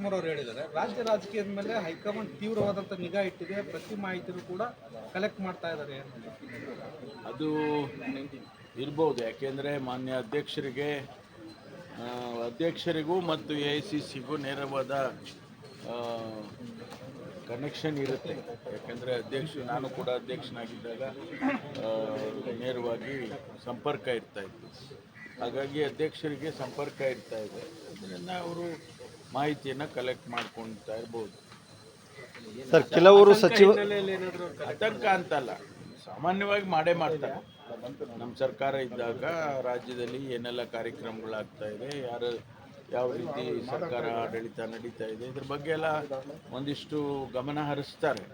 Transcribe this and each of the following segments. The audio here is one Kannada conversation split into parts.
ಶಿವಕುಮಾರ್ ಅವರು ಹೇಳಿದ್ದಾರೆ. ರಾಜ್ಯ ರಾಜಕೀಯದ ಮೇಲೆ ಹೈಕಮಾಂಡ್ ತೀವ್ರವಾದಂಥ ನಿಗಾ ಇಟ್ಟಿದೆ. ಪ್ರತಿ ಮಾಹಿತಿನೂ ಕೂಡ ಕಲೆಕ್ಟ್ ಮಾಡ್ತಾ ಇದ್ದಾರೆ. ಅದು ಇರ್ಬೋದು. ಯಾಕೆಂದರೆ ಮಾನ್ಯ ಅಧ್ಯಕ್ಷರಿಗೆ ಅಧ್ಯಕ್ಷರಿಗೂ ಮತ್ತು ಎ ಐ ಸಿ ಸಿಗೂ ನೇರವಾದ ಕನೆಕ್ಷನ್ ಇರುತ್ತೆ. ಯಾಕೆಂದರೆ ಅಧ್ಯಕ್ಷ, ನಾನು ಕೂಡ ಅಧ್ಯಕ್ಷನಾಗಿದ್ದಾಗ ನೇರವಾಗಿ ಸಂಪರ್ಕ ಇರ್ತಾ ಇತ್ತು. ಹಾಗಾಗಿ ಅಧ್ಯಕ್ಷರಿಗೆ ಸಂಪರ್ಕ ಇರ್ತಾ ಇದೆ. ಅದರಿಂದ ಅವರು ಮಾಹಿತಿಯನ್ನು ಕಲೆಕ್ಟ್ ಮಾಡ್ಕೊಳ್ತಾ ಇರ್ಬೋದು. ಸರ್ ಕೆಲವರು ಸಚಿವ ಆತಂಕ ಅಂತಲ್ಲ. ಸಾಮಾನ್ಯವಾಗಿ ಮಾಡೇ ಮಾಡ್ತಾರೆ. ನಮ್ಮ ಸರ್ಕಾರ ಇದ್ದಾಗ ರಾಜ್ಯದಲ್ಲಿ ಏನೆಲ್ಲ ಕಾರ್ಯಕ್ರಮಗಳಾಗ್ತಾ ಇದೆ ಯಾರು ಯಾವ ರೀತಿ ಸರ್ಕಾರ ಆಡಳಿತ ನಡೀತಾ ಇದೆ ಇದ್ರ ಬಗ್ಗೆ ಎಲ್ಲ ಒಂದಿಷ್ಟು ಗಮನ ಹರಿಸ್ತಾರೆ.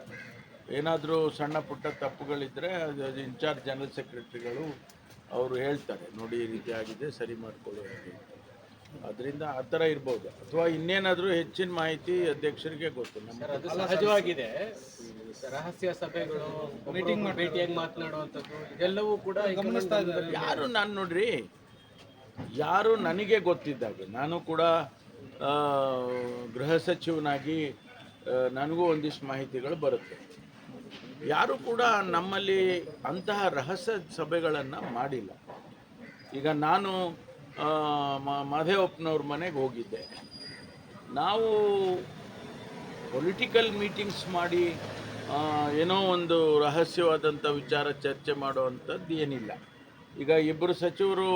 ಏನಾದರೂ ಸಣ್ಣ ಪುಟ್ಟ ತಪ್ಪುಗಳಿದ್ದರೆ ಅದು ಇನ್ಚಾರ್ಜ್ ಜನರಲ್ ಸೆಕ್ರೆಟರಿಗಳು ಅವರು ಹೇಳ್ತಾರೆ. ನೋಡಿ ಈ ರೀತಿ ಆಗಿದೆ ಸರಿ ಮಾಡ್ಕೊಳ್ಳಿ ಹಾಗೆ ಅದರಿಂದ ಆ ಥರ ಇರ್ಬೋದು. ಅಥವಾ ಇನ್ನೇನಾದರೂ ಹೆಚ್ಚಿನ ಮಾಹಿತಿ ಅಧ್ಯಕ್ಷರಿಗೆ ಗೊತ್ತು. ನಮ್ಮ ಅದು ಸಹಜವಾಗಿದೆ. ರಹಸ್ಯ ಸಭೆಗಳು ಮೀಟಿಂಗ್ ಭೇಟಿಯಾಗಿ ಮಾತನಾಡುವಂಥದ್ದು ಇದೆಲ್ಲವೂ ಕೂಡ ಗಮನಿಸ್ತಾ ಇದ್ದಾರೆ. ಯಾರು ನಾನು ನೋಡ್ರಿ ಯಾರು ನನಗೆ ಗೊತ್ತಿದ್ದಾಗ ನಾನು ಕೂಡ ಗೃಹ ಸಚಿವನಾಗಿ ನನಗೂ ಒಂದಿಷ್ಟು ಮಾಹಿತಿಗಳು ಬರುತ್ತೆ. ಯಾರು ಕೂಡ ನಮ್ಮಲ್ಲಿ ಅಂತಹ ರಹಸ್ಯ ಸಭೆಗಳನ್ನು ಮಾಡಿಲ್ಲ. ಈಗ ನಾನು ಮಾದೇವಪ್ಪನವ್ರ ಮನೆಗೆ ಹೋಗಿದ್ದೆ. ನಾವು ಪೊಲಿಟಿಕಲ್ ಮೀಟಿಂಗ್ಸ್ ಮಾಡಿ ಏನೋ ಒಂದು ರಹಸ್ಯವಾದಂಥ ವಿಚಾರ ಚರ್ಚೆ ಮಾಡುವಂಥದ್ದು ಏನಿಲ್ಲ. ಈಗ ಇಬ್ಬರು ಸಚಿವರು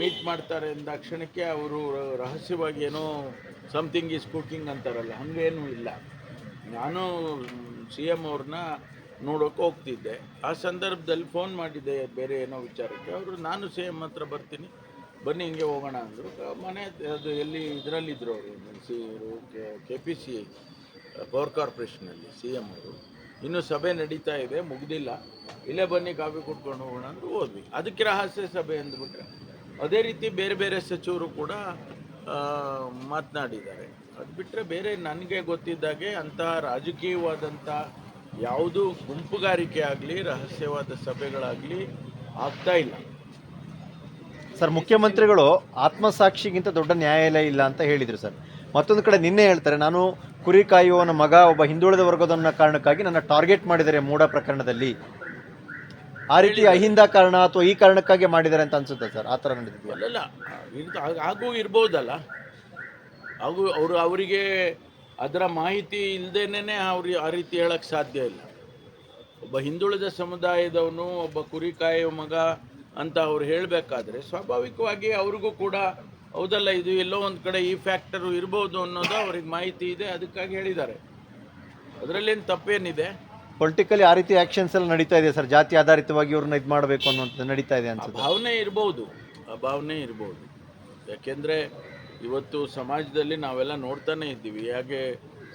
ಮೀಟ್ ಮಾಡ್ತಾರೆ ಅಂದಾಕ್ಷಣಕ್ಕೆ ಅವರು ರಹಸ್ಯವಾಗಿ ಏನೋ ಸಮಥಿಂಗ್ ಈಸ್ ಕುಕಿಂಗ್ ಅಂತಾರಲ್ಲ, ಹಾಗೇನೂ ಇಲ್ಲ. ನಾನು ಸಿ ಎಂ ಅವ್ರನ್ನ ನೋಡೋಕೆ ಹೋಗ್ತಿದ್ದೆ. ಆ ಸಂದರ್ಭದಲ್ಲಿ ಫೋನ್ ಮಾಡಿದ್ದೆ ಬೇರೆ ಏನೋ ವಿಚಾರಕ್ಕೆ. ಅವರು, ನಾನು ಸಿ ಎಂ ಹತ್ರ ಬರ್ತೀನಿ. ಬನ್ನಿ ಹಿಂಗೆ ಹೋಗೋಣ ಅಂದರು. ಮನೆ ಅದು ಎಲ್ಲಿ ಇದರಲ್ಲಿದ್ದರು ಅವರು C K P C power ಕಾರ್ಪೊರೇಷನಲ್ಲಿ C M ಅವರು. ಇನ್ನೂ ಸಭೆ ನಡೀತಾ ಇದೆ, ಮುಗ್ದಿಲ್ಲ. ಇಲ್ಲೇ ಬನ್ನಿ, ಕಾಫಿ ಕುಡ್ಕೊಂಡು ಹೋಗೋಣ ಅಂದರು ಹೋದ್ವಿ. ಅದಕ್ಕೆ ರಹಸ್ಯ ಸಭೆ ಅಂದ್ಬಿಟ್ರೆ, ಅದೇ ರೀತಿ ಬೇರೆ ಬೇರೆ ಸಚಿವರು ಕೂಡ ಮಾತನಾಡಿದ್ದಾರೆ. ಅದು ಬಿಟ್ಟರೆ ಬೇರೆ ನನಗೆ ಗೊತ್ತಿದ್ದಾಗೆ ಅಂತಹ ರಾಜಕೀಯವಾದಂಥ ಯಾವುದೂ ಗುಂಪುಗಾರಿಕೆ ಆಗಲಿ, ರಹಸ್ಯವಾದ ಸಭೆಗಳಾಗಲಿ ಆಗ್ತಾ ಇಲ್ಲ. ಸರ್, ಮುಖ್ಯಮಂತ್ರಿಗಳು ಆತ್ಮಸಾಕ್ಷಿಗಿಂತ ದೊಡ್ಡ ನ್ಯಾಯಾಲಯ ಇಲ್ಲ ಅಂತ ಹೇಳಿದರು ಸರ್. ಮತ್ತೊಂದು ಕಡೆ ನಿನ್ನೆ ಹೇಳ್ತಾರೆ, ನಾನು ಕುರಿ ಕಾಯುವವನ ಮಗ ಒಬ್ಬ ಹಿಂದುಳಿದ ವರ್ಗದವನ ಕಾರಣಕ್ಕಾಗಿ ನನ್ನ ಟಾರ್ಗೆಟ್ ಮಾಡಿದ್ದಾರೆ ಮೂಡ ಪ್ರಕರಣದಲ್ಲಿ. ಆ ರೀತಿ ಅಹಿಂದ ಕಾರಣ ಅಥವಾ ಈ ಕಾರಣಕ್ಕಾಗಿ ಮಾಡಿದ್ದಾರೆ ಅಂತ ಅನ್ಸುತ್ತೆ ಸರ್? ಆ ಥರ ನಡೆದಿದೆಯಾ? ಅಲ್ಲಲ್ಲ ಆಗೂ ಇರ್ಬೋದಲ್ಲ. ಹಾಗೂ ಅವರು ಅವರಿಗೆ ಅದರ ಮಾಹಿತಿ ಇಲ್ಲದೇನೆ ಅವ್ರಿಗೆ ಆ ರೀತಿ ಹೇಳಕ್ಕೆ ಸಾಧ್ಯ ಇಲ್ಲ. ಒಬ್ಬ ಹಿಂದುಳಿದ ಸಮುದಾಯದವನು, ಒಬ್ಬ ಕುರಿ ಕಾಯುವ ಮಗ ಅಂತ ಅವ್ರು ಹೇಳಬೇಕಾದ್ರೆ ಸ್ವಾಭಾವಿಕವಾಗಿ ಅವ್ರಿಗೂ ಕೂಡ ಹೌದಲ್ಲ ಇದು ಎಲ್ಲೋ ಒಂದು ಕಡೆ ಈ ಫ್ಯಾಕ್ಟರು ಇರ್ಬೋದು ಅನ್ನೋದು ಅವ್ರಿಗೆ ಮಾಹಿತಿ ಇದೆ ಅದಕ್ಕಾಗಿ ಹೇಳಿದ್ದಾರೆ. ಅದರಲ್ಲೇನು ತಪ್ಪೇನಿದೆ? ಪೊಲಿಟಿಕಲಿ ಆ ರೀತಿ ಆ್ಯಕ್ಷನ್ಸ್ ಎಲ್ಲ ನಡೀತಾ ಇದೆ ಸರ್. ಜಾತಿ ಆಧಾರಿತವಾಗಿ ಇವ್ರನ್ನ ಇದು ಮಾಡಬೇಕು ಅನ್ನುವಂಥದ್ದು ನಡೀತಾ ಇದೆ ಅಂತ ಭಾವನೆ ಇರ್ಬೋದು ಆ ಭಾವನೆ ಇರ್ಬೋದು. ಯಾಕೆಂದರೆ ಇವತ್ತು ಸಮಾಜದಲ್ಲಿ ನಾವೆಲ್ಲ ನೋಡ್ತಾನೆ ಇದ್ದೀವಿ ಹಾಗೆ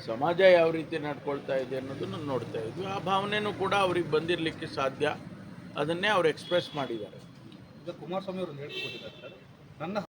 ಸಮಾಜ ಯಾವ ರೀತಿ ನಡ್ಕೊಳ್ತಾ ಇದೆ ಅನ್ನೋದನ್ನು ನೋಡ್ತಾ ಇದ್ವಿ. ಆ ಭಾವನೆನೂ ಕೂಡ ಅವ್ರಿಗೆ ಬಂದಿರಲಿಕ್ಕೆ ಸಾಧ್ಯ. ಅದನ್ನೇ ಅವ್ರು ಎಕ್ಸ್ಪ್ರೆಸ್ ಮಾಡಿದ್ದಾರೆ. ಕುಮಾರಸ್ವಾಮಿ ಅವರು ಹೇಳಿಕೊಟ್ಟಿದ್ದಾರೆ ನನ್ನ